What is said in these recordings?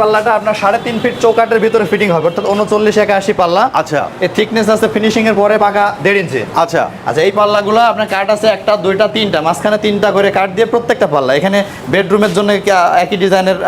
পাল্লাটা আপনার সাড়ে তিন ফিট চৌকাটের ভিতরে ফিটিং হবে অর্থাৎ উনচল্লিশ একাশি পাল্লা। আচ্ছা। এর থিকনেস আছে ফিনিশিং এর পরে পাকা দেড় ইঞ্চি আচ্ছা। আচ্ছা এই পাল্লাগুলো আপনার কাঠ আছে একটা দুইটা তিনটা মাঝখানে তিনটা করে কাঠ দিয়ে প্রত্যেকটা পাল্লা। এখানে বেডরুমের জন্য একই ডিজাইনের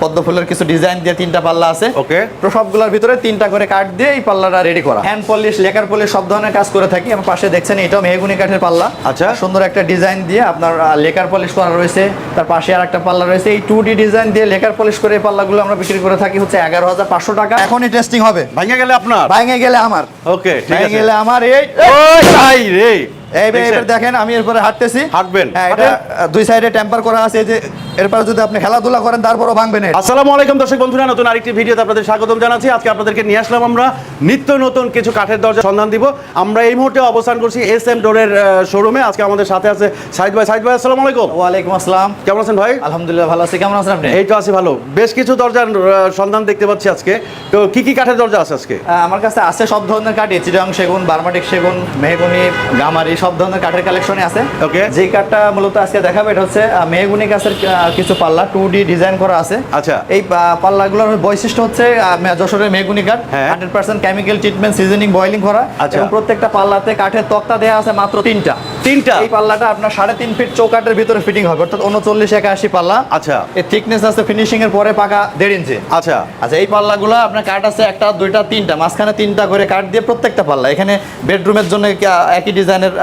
পদ্ম ফুলের কিছু ডিজাইন দিয়ে তিনটা পাল্লা আছে। ওকে। তো সবগুলোর ভিতরে তিনটা করে কাঠ দিয়ে এই পাল্লাটা রেডি করা। হ্যান্ড পলিশ লেকার পলিশ সব ধরনের কাজ করে থাকি। আমার পাশে দেখছেন এটাও মেহগুনি কাঠের পাল্লা। আচ্ছা। সুন্দর একটা ডিজাইন দিয়ে আপনার লেকার পলিশ করা রয়েছে। তার পাশে আর একটা পাল্লা রয়েছে। এই টু ডি ডিজাইন দিয়ে লেকার পলিশ করে এই পাল্লাগুলো আমরা বিক্রি করে থাকি হচ্ছে এগারো হাজার পাঁচশো টাকা। এখনই টেস্টিং হবে। ভাঙে গেলে আপনার? ভাঙে গেলে আমার। ওকে ভেঙে গেলে আমার এই রে। এই বে- দেখছেন? দেখেন আমি এরপরে হাঁটতেছি। হাঁটবেন? হ্যাঁ এটা দুই সাইডে টেম্পার করা আছে যে এরপরে যদি আপনি খেলাধুলা করেন তারপরও ভাঙবেন আসসালামু আলাইকুম দর্শক বন্ধুরা নতুন আরেকটি ভিডিওতে আপনাদের স্বাগতম জানাচ্ছি। আজকে আপনাদেরকে নিয়ে আসলাম আমরা নিত্য নতুন কিছু কাঠের দরজা সন্ধান দিব। আমরা এই মুহূর্তে অবস্থান করছি এস এম ডোরের শোরুমে আজকে আমাদের সাথে আছে সাইদ ভাই। সাইদ ভাই আসসালামু আলাইকুম। ওয়ালাইকুম আসসালাম। কেমন আছেন ভাই? আলহামদুলিল্লাহ ভালো আছি। কেমন আছেন আপনি? এই তো আছি ভালো। বেশ কিছু দরজার সন্ধান দেখতে পাচ্ছি আজকে। তো কি কি কাঠের দরজা আছে আজকে? আমার কাছে আছে সব ধরনের কাঠ চিরাং সেগুন বার্মাটিক সেগুন মেহগুনি গামারি সব ধরনের কাঠের কালেকশনে আছে ওকে যে কাঠটা মূলত আজকে দেখাবো এটা হচ্ছে মেহগুনি গাছের কিছু পাল্লা টু ডি ডিজাইন করা আছে আচ্ছা। এই পাল্লাগুলোর বৈশিষ্ট্য হচ্ছে যশোরের মেহগুনি কাঠ। Hundred percent chemical treatment seasoning boiling করা আচ্ছা। এবং প্রত্যেকটা পাল্লাতে কাঠের তক্তা দেওয়া আছে মাত্র তিনটা তিনটা? এই পাল্লাটা আপনার সাড়ে তিন ফিট চৌকাটের ভিতরে ফিটিং হবে অর্থাৎ উনচল্লিশ একাশি পাল্লা। আচ্ছা। এর থিকনেস আছে ফিনিশিং এর পরে পাকা দেড় ইঞ্চি আচ্ছা। আচ্ছা এই পাল্লাগুলো আপনার কাঠ আছে একটা দুইটা তিনটা মাঝখানে তিনটা করে কাঠ দিয়ে প্রত্যেকটা পাল্লা। এখানে বেডরুমের জন্য একই ডিজাইনের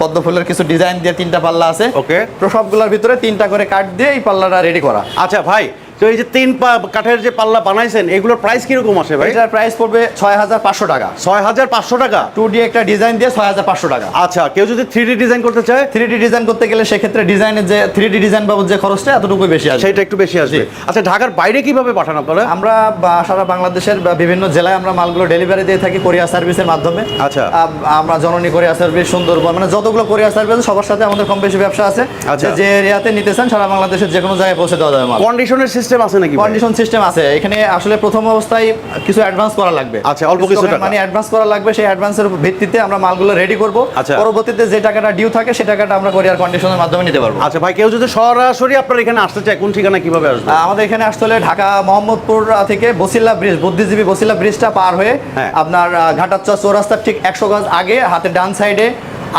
পদ্ম ফুলের কিছু ডিজাইন দিয়ে তিনটা পাল্লা আছে। ওকে সবগুলোর ভিতরে তিনটা করে কাঠ দিয়ে এই পাল্লাটা রেডি করা। আচ্ছা ভাই তো এই যে তিন কাঠের যে পাল্লা বানাইছেন এগুলোর প্রাইস কীরকম আসে ভাই? এটার প্রাইস পড়বে ছয় হাজার পাঁচশো টাকা। ছয় হাজার পাঁচশো টাকা? টু ডি একটা ডিজাইন দিয়ে ছয় হাজার পাঁচশো টাকা। আচ্ছা কেউ যদি থ্রি ডি ডিজাইন করতে চায়? থ্রি ডি ডিজাইন করতে গেলে সেক্ষেত্রে ডিজাইনের যে থ্রি ডি ডিজাইন বাবদ যে খরচটা এতটুকু বেশি আসবে। সেটা একটু বেশি আসবে। আচ্ছা ঢাকার বাইরে কীভাবে পাঠান আপনারা? আমরা সারা বাংলাদেশের বা বিভিন্ন জেলায় আমরা মালগুলো ডেলিভারি দিয়ে থাকি কোরিয়া সার্ভিসের মাধ্যমে। আচ্ছা। আমরা জননী কোরিয়া সার্ভিস সুন্দরবন মানে যতগুলো কোরিয়ার সার্ভিস সবার সাথে আমাদের কম বেশি ব্যবসা আছে। আচ্ছা। যে- এরিয়াতে নিতে চান সারা বাংলাদেশের যে কোনো জায়গায় পৌঁছে দেওয়া যাবে মাল। কন্ডিশনের সিস্টেম আছে নাকি কন্ডিশন সিস্টেম আছে এখানে আসলে প্রথম অবস্থায় কিছু অ্যাডভান্স করা লাগবে আচ্ছা, অল্প কিছু টাকা। মানে অ্যাডভান্স করা লাগবে সেই অ্যাডভান্সের ভিত্তিতে আমরা মালগুলো রেডি করব আচ্ছা। পরবর্তীতে যে টাকাটা ডিউ থাকে সেই টাকাটা আমরা কোরিয়ার কন্ডিশনের মাধ্যমে নিতে পারব আচ্ছা ভাই কেউ যদি সরাসরি আপনার এখানে আসতে চায় কোন ঠিকানা কীভাবে আসবে আমাদের এখানে আসতে হলে ঢাকা মোহাম্মদপুর থেকে বসিল্লা ব্রিজ বুদ্ধিজীবী বসিল্লা ব্রিজটা পার হয়ে হ্যাঁ। আপনার ঘাটাচ্চা চৌরাস্তার ঠিক একশো গজ আগে হাতের ডান সাইডে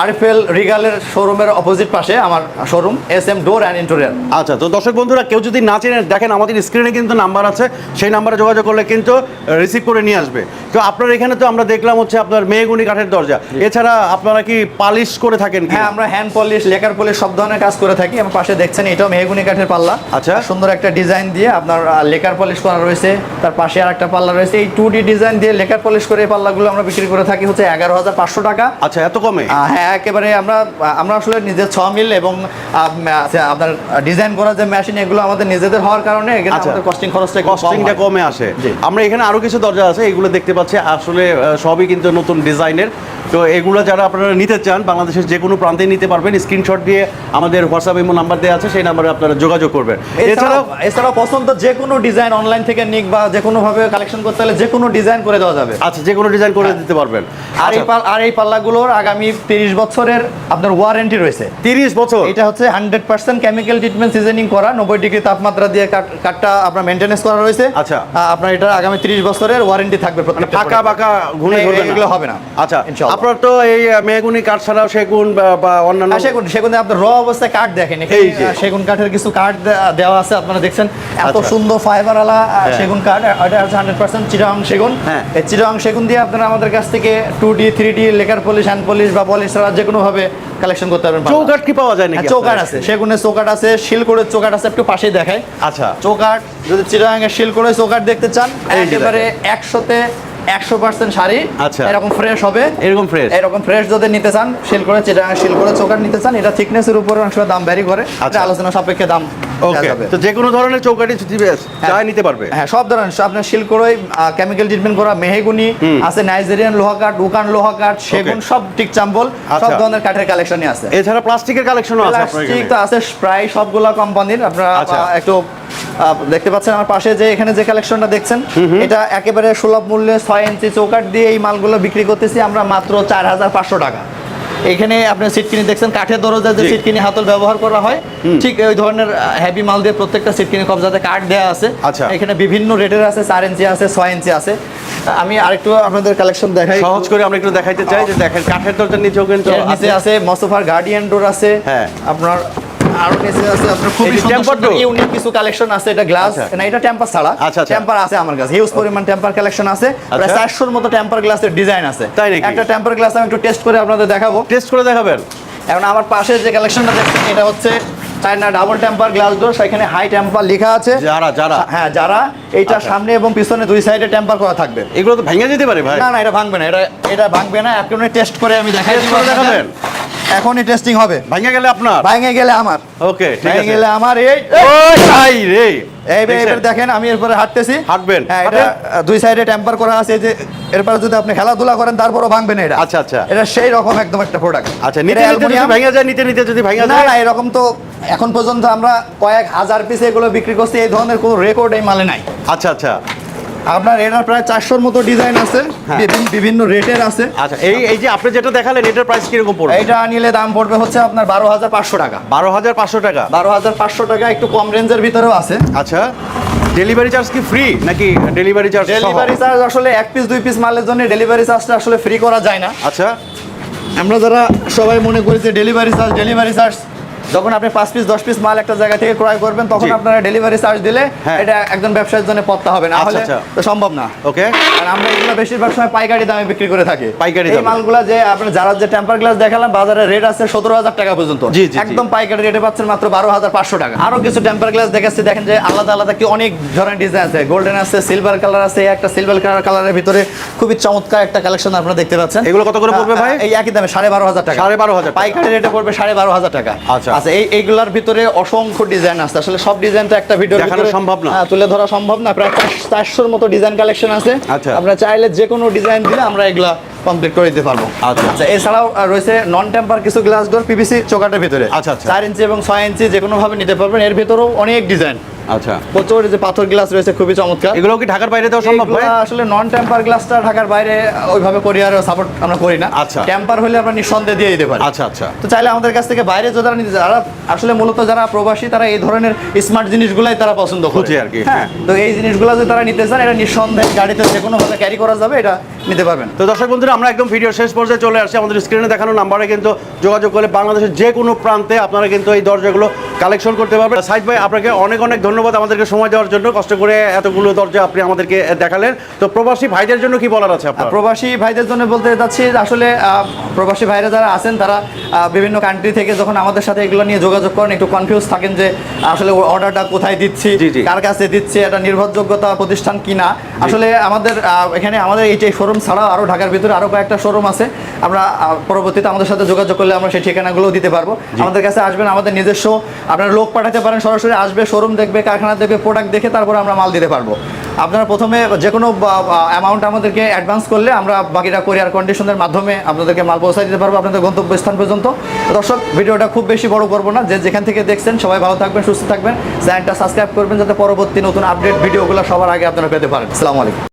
আরএফএল রিগালের শোরুমের অপোজিট পাশে আমার showroom S M door and interior. আচ্ছা তো দর্শক বন্ধুরা কেউ যদি না চেনে দেখেন আমাদের স্ক্রিনে কিন্তু নাম্বার আছে সেই নাম্বারে যোগাযোগ করলে কিন্তু রিসিভ করে নিয়ে আসবে। তো আপনার এখানে তো আমরা দেখলাম হচ্ছে আপনার মেয়েগুনি কাঠের দরজা। এছাড়া আপনারা কি পালিশ করে থাকেন হ্যাঁ আমরা হ্যান্ড পলিশ লেকার পলিশ সব ধরনের কাজ করে থাকি। আমার পাশে দেখছেন এটাও মেহগুনি কাঠের পাল্লা। আচ্ছা। সুন্দর একটা ডিজাইন দিয়ে আপনার লেকার পলিশ করা রয়েছে। তার পাশে আর একটা পাল্লা রয়েছে। এই টু ডি ডিজাইন দিয়ে লেকার পলিশ করে এই পাল্লাগুলো আমরা বিক্রি করে থাকি হচ্ছে এগারো হাজার পাঁচশো টাকা। আচ্ছা এত কমে? হ্যাঁ একেবারে আমরা আমরা আসলে নিজের ছ মিল এবং আচ্ছা, আপনার ডিজাইন করা যে মেশিন এগুলো আমাদের নিজেদের হওয়ার কারণে এখানে আচ্ছা। আমাদের কস্টিং খরচটা কস্টিংটা কমে আসে। আমরা এখানে আরও কিছু দরজা আছে এগুলো দেখতে পাচ্ছি আসলে সবই কিন্তু নতুন ডিজাইনের তো এগুলো যারা আপনারা নিতে চান বাংলাদেশের যে কোনো প্রান্তে নিতে পারবেন। স্ক্রিনশট দিয়ে আমাদের হোয়াটসঅ্যাপ ইমো নাম্বার দেওয়া আছে সেই নাম্বারে আপনারা যোগাযোগ করবেন। এছাড়াও এছাড়াও পছন্দ যে কোনো ডিজাইন অনলাইন থেকে নিক বা যে কোনো ভাবে কালেকশন করতে হলে যে কোনো ডিজাইন করে দেওয়া যাবে। আচ্ছা যে কোনো ডিজাইন করে দিতে পারবেন। আর এই আর এই পাল্লাগুলোর আগামী তিরিশ বছরের আপনার ওয়ারেন্টি রয়েছে। তিরিশ বছর? এটা হচ্ছে hundred percent chemical treatment seasoning করা নব্বই ডিগ্রি তাপমাত্রা দিয়ে কাঠ- কাঠটা আপনার মেনটেনেন্স করা রয়েছে। আচ্ছা। আপনার এটা আগামী তিরিশ বছরের ওয়ারেন্টি থাকবে মানে ফাঁকা। বাঁকা ঘুরে না। এগুলো হবে না। আচ্ছা। আপনার তো এই মেহগুনি কাঠ ছাড়াও সেগুন বা- অন্যান্য সেগুন সেগুন আপনার র অবস্থায় কাঠ দেখেন। এই যে। সেগুন কাঠের কিছু কাঠ দেওয়া আছে আপনারা দেখছেন। এত আচ্ছা। সুন্দর ফাইবার আলা হ্যাঁ। সেগুন কাঠ এটা হচ্ছে হান্ড্রেড পার্সেন্ট চিরাং সেগুন। হ্যাঁ। এই চিরাং সেগুন দিয়ে আপনারা আমাদের কাছ থেকে two D three D lacquer polish hand polish বা পলিশ ছাড়া যে কোনো ভাবে কালেকশন করতে পারবেন চৌকাঠ কি পাওয়া যায় নাকি হ্যাঁ, চৌকাঠ আছে। সেগুনের চৌকাঠ আছে শিলকোড়ের চৌকাঠ আছে একটু পাশেই দেখায় আচ্ছা। চৌকাঠ যদি চিরাঙের শিলকোড়ের চৌকাঠ দেখতে চান একেবারে একশোতে একশো পার্সেন্ট শাড়ি আচ্ছা। এরকম ফ্রেশ হবে। এরকম ফ্রেশ এরকম ফ্রেশ যদি নিতে চান শিল করে চিটাগাং শিল করে চৌকাট নিতে চান এটা থিকনেসের উপর সময় দাম ভ্যারি করে আচ্ছা। আলোচনা সাপেক্ষে দাম ওকে তো যে কোনো ধরনের চৌকাঠি যা নিতে পারবে? হ্যাঁ সব ধরনের আপনার শিল করে কেমিক্যাল ট্রিটমেন্ট করা মেহেগুনি আছে নাইজেরিয়ান লোহা কাঠ উকান লোহা কাঠ সেগুন সব টিক চাম্বল সব আচ্ছা। ধরনের কাঠের কালেকশনই আছে। এছাড়া প্লাস্টিকের কালেকশনও আছে প্লাস্টিক তো আছে প্রায় সবগুলা কোম্পানির আপনারা আচ্ছা। একটু দেখতে পাচ্ছেন আমার পাশে যে এখানে যে কালেকশনটা দেখছেন এটা একেবারে সুলভ মূল্যে ছয় ইঞ্চি চৌকাট দিয়ে এই মালগুলো বিক্রি করতেছি আমরা মাত্র চার হাজার পাঁচশো টাকা। এখানে আপনি সিট কিনে দেখছেন কাঠের দরজা যে জি। সিট কিনে হাতল ব্যবহার করা হয় ঠিক ওই ধরনের হেভি মাল দিয়ে প্রত্যেকটা সিট কিনে কবজাতে কাঠ দেওয়া আছে। আচ্ছা। এখানে বিভিন্ন রেটের আছে চার ইঞ্চি আছে ছয় ইঞ্চি আছে। আমি আরেকটু আপনাদের কালেকশন দেখাই। সহজ করে আমরা একটু দেখাইতে চাই যে দেখেন কাঠের দরজার নিচেও কিন্তু আছে। মসোফার গার্ডিয়ান ডোর আছে। হ্যাঁ। আপনার আরও নিচে আছে আপনার খুবই সুন্দর? ইউনিক কিছু কালেকশন আছে এটা গ্লাস আচ্ছা। না এটা টেম্পার ছাড়া আচ্ছা, আচ্ছা। টেম্পার আছে আমার কাছে হিউজ পরিমাণ টেম্পার কালেকশন আছে প্রায় আচ্ছা। চারশোর মতো টেম্পার গ্লাসের ডিজাইন আছে? একটা টেম্পার গ্লাস আমি একটু টেস্ট করে আপনাদের দেখাবো টেস্ট করে দেখাবেন এখন আমার পাশে যে কালেকশনটা দেখছেন এটা হচ্ছে China double temper glass door সেখানে হাই টেম্পার লেখা আছে যারা যারা হ্যাঁ যারা এইটা আচ্ছা। সামনে এবং পিছনে দুই সাইডে টেম্পার করা থাকবে এগুলো তো ভেঙে যেতে পারে ভাই না না এটা ভাঙবে না এটা এটা ভাঙবে না এখন টেস্ট করে আমি দেখাই। দেখাবেন? এখনই টেস্টিং হবে। ভেঙে গেলে আপনার? ভাঙে গেলে আমার। ওকে ঠিক আছে। গেলে আমার এই ভাই রে। এই? এবার দেখেন আমি এরপরে হাঁটতেছি। হাঁটবেন? হ্যাঁ এটা দুই সাইডে টেম্পার করা আছে যে এরপর যদি আপনি খেলাধুলা করেন তারপরও ভাঙবে না এটা। আচ্ছা, আচ্ছা। এটা সেই রকম একদম একটা প্রোডাক্ট আচ্ছা নিতে নিতে যদি ভেঙে যায় নিতে নিতে যদি ভেঙে না যায়? না এরকম তো এখন পর্যন্ত আমরা কয়েক হাজার পিস এগুলো বিক্রি করছি এই ধরনের কোনো রেকর্ড এই মালে নাই। আচ্ছা আচ্ছা। আপনার এটার প্রায় চারশোর মতো ডিজাইন আছে হ্যাঁ। বিভিন্ন- রেটের আছে। আচ্ছা এই এই যে আপনি যেটা দেখালেন এটার প্রাইস কীরকম পড়বে? এইটা নিলে দাম পড়বে হচ্ছে আপনার বারো হাজার পাঁচশো টাকা। বারো হাজার পাঁচশো টাকা? বারো হাজার পাঁচশো টাকা একটু কম রেঞ্জের ভিতরেও আছে। আচ্ছা ডেলিভারি চার্জ কি ফ্রি নাকি ডেলিভারি চার্জ ডেলিভারি চার্জ আসলে এক পিস দুই পিস মালের জন্য ডেলিভারি চার্জটা আসলে ফ্রি করা যায় না। আচ্ছা। আমরা যারা সবাই মনে করি যে ডেলিভারি চার্জ ডেলিভারি চার্জ যখন আপনি পাঁচ পিস দশ পিস মাল একটা জায়গা থেকে ক্রয় করবেন তখন আপনারা ডেলিভারি চার্জ দিলে হ্যাঁ। এটা একজন ব্যবসায়ীর জন্য পড়তে হবে না। আচ্ছা, হলে আচ্ছা। তো সম্ভব না। ওকে আর আমরা এগুলো বেশিরভাগ সময় পাইকারি দামে বিক্রি করে থাকি। পাইকারি এই মালগুলো যে আপনার যারা যে টেম্পার গ্লাস দেখালাম বাজারে রেট আছে সতেরো হাজার টাকা পর্যন্ত। একদম পাইকারি রেটে পাচ্ছেন মাত্র বারো হাজার পাঁচশো টাকা। আরও কিছু টেম্পার গ্লাস দেখাচ্ছি দেখেন যে আলাদা আলাদা কি অনেক ধরনের ডিজাইন আছে। গোল্ডেন আছে সিলভার কালার আছে একটা সিলভার কালার কালারের ভিতরে খুবই চমৎকার একটা কালেকশন আপনারা দেখতে পাচ্ছেন। এগুলো কত করে পড়বে ভাই? এই একই দামে সাড়ে বারো হাজার টাকা। সাড়ে বারো হাজার পাইকারি রেটে পড়বে সাড়ে বারো হাজার টাকা। আচ্ছা। আচ্ছা এই এইগুলার ভিতরে অসংখ্য ডিজাইন আছে আসলে সব ডিজাইন তো একটা ভিডিও দেখানো সম্ভব না। তুলে ধরা সম্ভব না প্রায় চারশোর মতো ডিজাইন কালেকশন আছে আচ্ছা। আমরা চাইলে যে কোনো ডিজাইন দিলে আমরা এগুলা কমপ্লিট করে দিতে পারব আচ্ছা। আচ্ছা এছাড়াও রয়েছে নন টেম্পার কিছু গ্লাস ডোর পিভিসি চোকাটের ভিতরে আচ্ছা, আচ্ছা। চার ইঞ্চি এবং ছয় ইঞ্চি যে কোনো ভাবে নিতে পারবেন এর ভিতরেও অনেক ডিজাইন আচ্ছা। প্রচুর যে পাথর গ্লাস রয়েছে খুবই চমৎকার। এগুলো কি ঢাকার বাইরে দেওয়া সম্ভব এগুলা আসলে নন টেম্পার গ্লাসটা ঢাকার বাইরে ওইভাবে কোরিয়ার সাপোর্ট আমরা করি না। আচ্ছা। টেম্পার হলে আমরা নিঃসন্দেহে দিয়ে দিতে পারি। আচ্ছা আচ্ছা। তো চাইলে আমাদের কাছ থেকে বাইরে যারা নিতে যারা আসলে মূলত যারা প্রবাসী তারা এই ধরনের স্মার্ট জিনিসগুলাই তারা পছন্দ করে। আর কি। হ্যাঁ তো এই জিনিসগুলো যদি তারা নিতে চান এটা নিঃসন্দেহে গাড়িতে যে কোনো ভাবে ক্যারি করা যাবে। এটা নিতে পারবেন। তো দর্শক বন্ধুরা আমরা একদম ভিডিও শেষ পর্যায়ে চলে আসছি। আমাদের স্ক্রিনে দেখানো নাম্বারে কিন্তু যোগাযোগ করলে বাংলাদেশের যে কোনো প্রান্তে আপনারা কিন্তু এই দরজাগুলো কালেকশন করতে পারবেন। সাইদ ভাই আপনাকে অনেক অনেক ধন্যবাদ আমাদেরকে সময় দেওয়ার জন্য। কষ্ট করে এতগুলো দরজা আপনি আমাদেরকে দেখালেন। তো প্রবাসী ভাইদের জন্য কি বলার আছে আপনার? প্রবাসী ভাইদের জন্য বলতে চাচ্ছি আসলে প্রবাসী ভাইরা যারা আছেন তারা বিভিন্ন কান্ট্রি থেকে যখন আমাদের সাথে এগুলো নিয়ে যোগাযোগ করেন একটু কনফিউজ থাকেন যে আসলে অর্ডারটা কোথায় দিচ্ছি। কার কাছে দিচ্ছি এটা নির্ভরযোগ্যতা প্রতিষ্ঠান কিনা। আসলে আমাদের এখানে আমাদের এই যে শোরুম ছাড়াও আরও ঢাকার ভিতরে আরও কয়েকটা শোরুম আছে। আমরা পরবর্তীতে আমাদের সাথে যোগাযোগ করলে আমরা সেই ঠিকানাগুলো দিতে পারব। আমাদের কাছে আসবেন আমাদের নিজস্ব আপনারা লোক পাঠাতে পারেন সরাসরি আসবে শোরুম দেখবে কারখানা দেখবে প্রোডাক্ট দেখে তারপর আমরা মাল দিতে পারব। আপনারা প্রথমে যে কোনো অ্যামাউন্ট আমাদেরকে অ্যাডভান্স করলে আমরা বাকিটা কোরিয়ার কন্ডিশনের মাধ্যমে আপনাদেরকে মাল পৌঁছায় দিতে পারব আপনাদের গন্তব্যস্থান পর্যন্ত। দর্শক ভিডিওটা খুব বেশি বড় করব না যে যেখান থেকে দেখছেন সবাই ভালো থাকবেন সুস্থ থাকবেন চ্যানেলটা সাবস্ক্রাইব করবেন যাতে পরবর্তী নতুন আপডেট ভিডিওগুলো সবার আগে আপনারা পেতে পারেন। আসসালামু আলাইকুম।